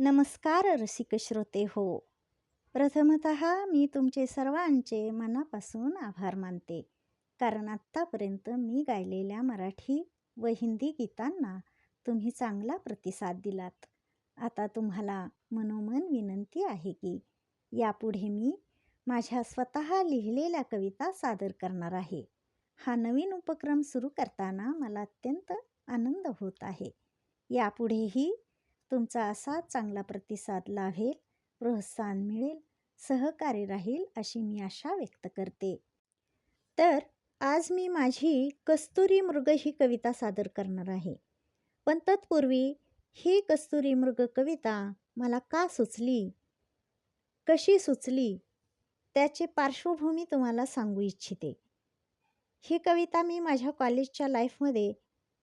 नमस्कार रसिक श्रोते हो. प्रथमत मी तुमचे सर्वांचे मनापासून आभार मानते. कारण आत्तापर्यंत मी गायलेल्या मराठी व हिंदी गीतांना तुम्ही चांगला प्रतिसाद दिलात. आता तुम्हाला मनोमन विनंती आहे की यापुढे मी माझ्या स्वतः लिहिलेल्या कविता सादर करणार आहे. हा नवीन उपक्रम सुरू करताना मला अत्यंत आनंद होत आहे. यापुढेही तुमचा असा चांगला प्रतिसाद लाभेल प्रोत्साहन मिळेल सहकार्य राहील अशी मी आशा व्यक्त करते. तर आज मी माझी कस्तुरी मृग ही कविता सादर करणार आहे. पण तत्पूर्वी ही कस्तुरी मृग कविता मला का सुचली? कशी सुचली? त्याची पार्श्वभूमी तुम्हाला सांगू इच्छिते. ही कविता मी माझ्या कॉलेजच्या लाईफमध्ये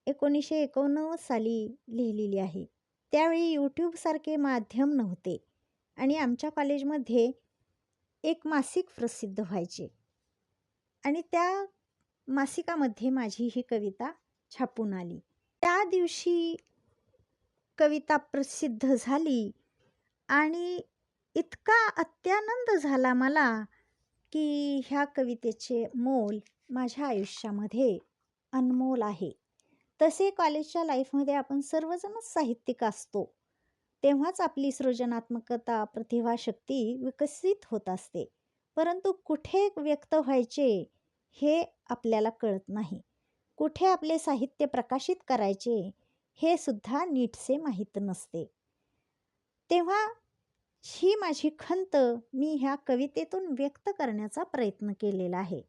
एकोणीसशे एकोणनव्वद साली लिहिलेली आहे. त्यावेळी यूट्यूबसारखे माध्यम नव्हते आणि आमच्या कॉलेजमध्ये एक मासिक प्रसिद्ध व्हायचे. आणि त्या मासिकामध्ये माझी ही कविता छापून आली. त्या दिवशी कविता प्रसिद्ध झाली आणि इतका अत्यानंद झाला मला की ह्या कवितेचे मोल माझ्या आयुष्यामध्ये अनमोल आहे. तसे कॉलेजच्या लाईफमध्ये आपण सर्वजणच साहित्यिक असतो. तेव्हाच आपली सृजनात्मकता प्रतिभाशक्ती विकसित होत असते. परंतु कुठे व्यक्त व्हायचे हे आपल्याला कळत नाही. कुठे आपले साहित्य प्रकाशित करायचे हे सुद्धा नीटसे माहीत नसते. तेव्हा ही माझी खंत मी ह्या कवितेतून व्यक्त करण्याचा प्रयत्न केलेला आहे.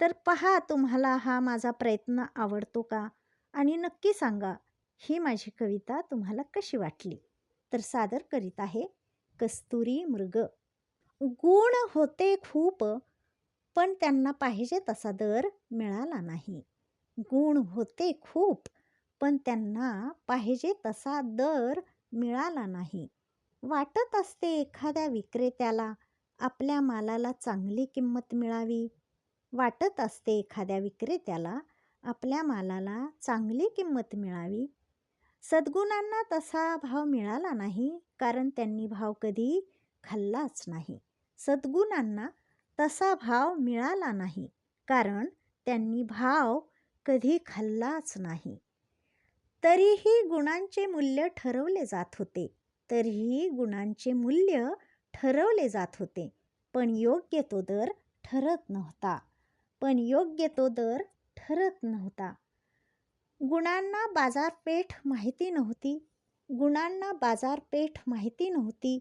तर पहा तुम्हाला हा माझा प्रयत्न आवडतो का? आणि नक्की सांगा ही माझी कविता तुम्हाला कशी वाटली? तर सादर करीत आहे कस्तुरी मृग. गुण होते खूप पण त्यांना पाहिजे तसा दर मिळाला नाही. गुण होते खूप पण त्यांना पाहिजे तसा दर मिळाला नाही. वाटत असते एखाद्या विक्रेत्याला आपल्या मालाला चांगली किंमत मिळावी. वाटत असते एखाद्या विक्रेत्याला आपल्या मालाला चांगली किंमत मिळावी. सद्गुणांना तसा भाव मिळाला नाही कारण त्यांनी भाव कधी खाल्लाच नाही. सद्गुणांना तसा भाव मिळाला नाही कारण त्यांनी भाव कधी खाल्लाच नाही. तरीही गुणांचे मूल्य ठरवले जात होते. तरीही गुणांचे मूल्य ठरवले जात होते. पण योग्य तो दर ठरत नव्हता. पण योग्य तो दर ठरत नव्हता. गुणांना बाजारपेठ माहिती नव्हती. गुणांना बाजारपेठ माहिती नव्हती.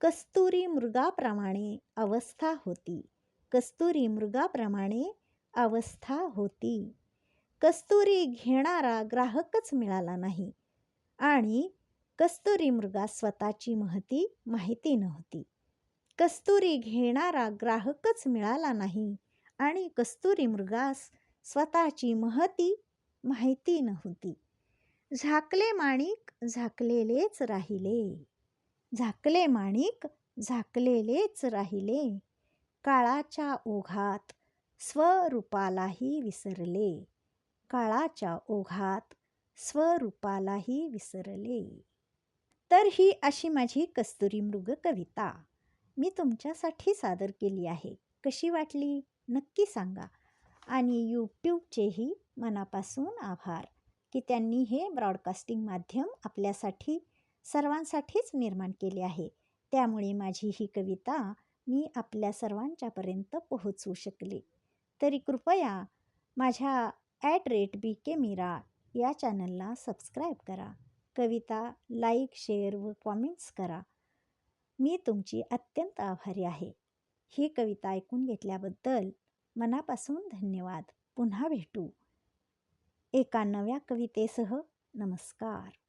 कस्तुरी मृगाप्रमाणे अवस्था होती. कस्तुरी मृगाप्रमाणे अवस्था होती. कस्तुरी घेणारा ग्राहकच मिळाला नाही. आणि कस्तुरी मृगास स्वतःची महती माहिती नव्हती. कस्तुरी घेणारा ग्राहकच मिळाला नाही. आणि कस्तुरी मृगास स्वतःची महती माहिती नव्हती. झाकले माणिक झाकलेलेच राहिले. झाकले माणिक झाकलेलेच राहिले. काळाच्या ओघात स्वरूपालाही विसरले. काळाच्या ओघात स्वरूपालाही विसरले. तर ही अशी माझी कस्तुरी मृग कविता. मी तुमच्यासाठी सादर केली आहे. कशी वाटली? नक्की सांगा. आणि यूट्यूबचेही मनापासून आभार की त्यांनी हे ब्रॉडकास्टिंग माध्यम आपल्यासाठी सर्वांसाठीच निर्माण केले आहे. त्यामुळे माझी ही कविता मी आपल्या सर्वांच्यापर्यंत पोहोचवू शकले. तरी कृपया माझ्या at rate B K Meera या चॅनलला सबस्क्राईब करा. कविता लाईक शेअर व कॉमेंट्स करा. मी तुमची अत्यंत आभारी आहे. ही कविता ऐकून घेतल्याबद्दल मनापासून धन्यवाद. पुन्हा भेटू. एका नव्या कवितेसह नमस्कार.